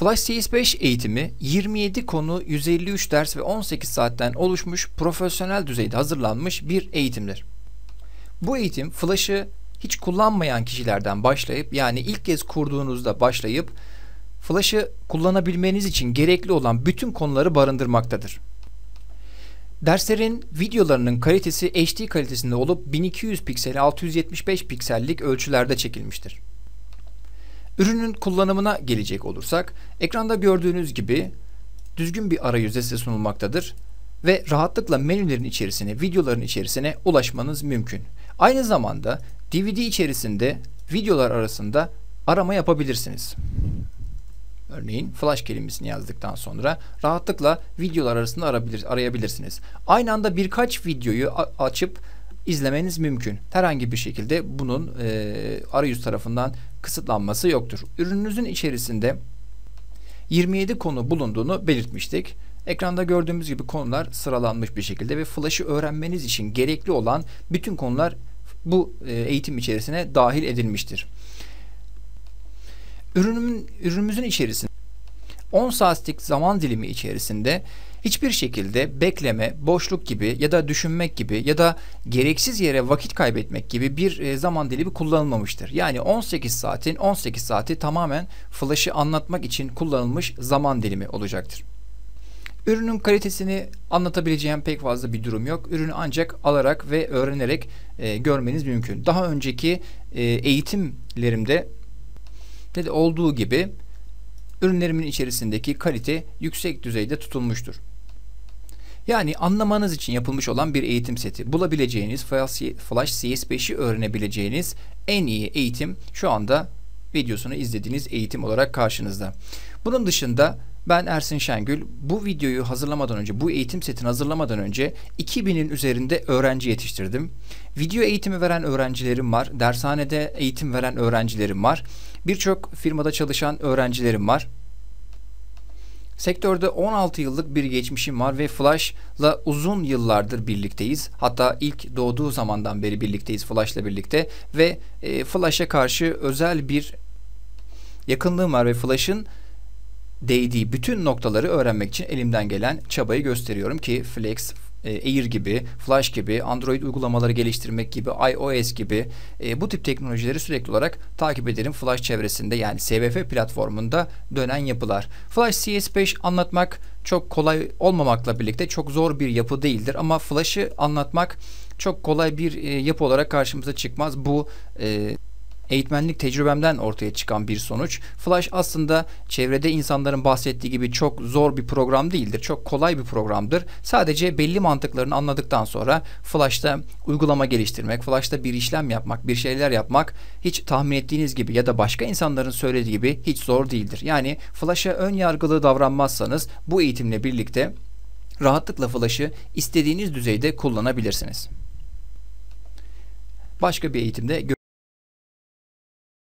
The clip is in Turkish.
Flash CS5 eğitimi 27 konu, 153 ders ve 18 saatten oluşmuş profesyonel düzeyde hazırlanmış bir eğitimdir. Bu eğitim Flash'ı hiç kullanmayan kişilerden başlayıp yani ilk kez kurduğunuzda başlayıp Flash'ı kullanabilmeniz için gerekli olan bütün konuları barındırmaktadır. Derslerin videolarının kalitesi HD kalitesinde olup 1200 piksel 675 piksellik ölçülerde çekilmiştir. Ürünün kullanımına gelecek olursak, ekranda gördüğünüz gibi düzgün bir arayüz size sunulmaktadır ve rahatlıkla menülerin içerisine, videoların içerisine ulaşmanız mümkün. Aynı zamanda DVD içerisinde videolar arasında arama yapabilirsiniz. Örneğin flash kelimesini yazdıktan sonra rahatlıkla videolar arasında arayabilirsiniz. Aynı anda birkaç videoyu açıp izlemeniz mümkün. Herhangi bir şekilde bunun e, arayüz tarafından kısıtlanması yoktur. Ürününüzün içerisinde 27 konu bulunduğunu belirtmiştik. Ekranda gördüğümüz gibi konular sıralanmış bir şekilde ve Flash'ı öğrenmeniz için gerekli olan bütün konular bu e, eğitim içerisine dahil edilmiştir. Ürünümün, ürünümüzün içerisinde 10 saatlik zaman dilimi içerisinde hiçbir şekilde bekleme, boşluk gibi ya da düşünmek gibi ya da gereksiz yere vakit kaybetmek gibi bir e, zaman dilimi kullanılmamıştır. Yani 18 saatin 18 saati tamamen flash'ı anlatmak için kullanılmış zaman dilimi olacaktır. Ürünün kalitesini anlatabileceğim pek fazla bir durum yok. Ürünü ancak alarak ve öğrenerek e, görmeniz mümkün. Daha önceki e, eğitimlerimde de olduğu gibi ürünlerimin içerisindeki kalite yüksek düzeyde tutulmuştur. Yani anlamanız için yapılmış olan bir eğitim seti. Bulabileceğiniz Flash CS5'i öğrenebileceğiniz en iyi eğitim şu anda videosunu izlediğiniz eğitim olarak karşınızda. Bunun dışında ben Ersin Şengül. Bu videoyu hazırlamadan önce, bu eğitim setini hazırlamadan önce 2000'in üzerinde öğrenci yetiştirdim. Video eğitimi veren öğrencilerim var. Dershanede eğitim veren öğrencilerim var. Birçok firmada çalışan öğrencilerim var. Sektörde 16 yıllık bir geçmişim var ve Flash'la uzun yıllardır birlikteyiz. Hatta ilk doğduğu zamandan beri birlikteyiz Flash'la birlikte ve e, Flash'a karşı özel bir yakınlığım var ve Flash'ın değdiği bütün noktaları öğrenmek için elimden gelen çabayı gösteriyorum ki Flex, Air gibi, Flash gibi, Android uygulamaları geliştirmek gibi, iOS gibi e, bu tip teknolojileri sürekli olarak takip ederim Flash çevresinde yani SVF platformunda dönen yapılar. Flash CS5 anlatmak çok kolay olmamakla birlikte çok zor bir yapı değildir ama Flash'ı anlatmak çok kolay bir e, yapı olarak karşımıza çıkmaz. Bu e, eğitmenlik tecrübemden ortaya çıkan bir sonuç. Flash aslında çevrede insanların bahsettiği gibi çok zor bir program değildir. Çok kolay bir programdır. Sadece belli mantıklarını anladıktan sonra Flash'ta uygulama geliştirmek, Flash'ta bir işlem yapmak, bir şeyler yapmak hiç tahmin ettiğiniz gibi ya da başka insanların söylediği gibi hiç zor değildir. Yani Flash'a ön yargılı davranmazsanız bu eğitimle birlikte rahatlıkla Flash'ı istediğiniz düzeyde kullanabilirsiniz. Başka bir eğitimde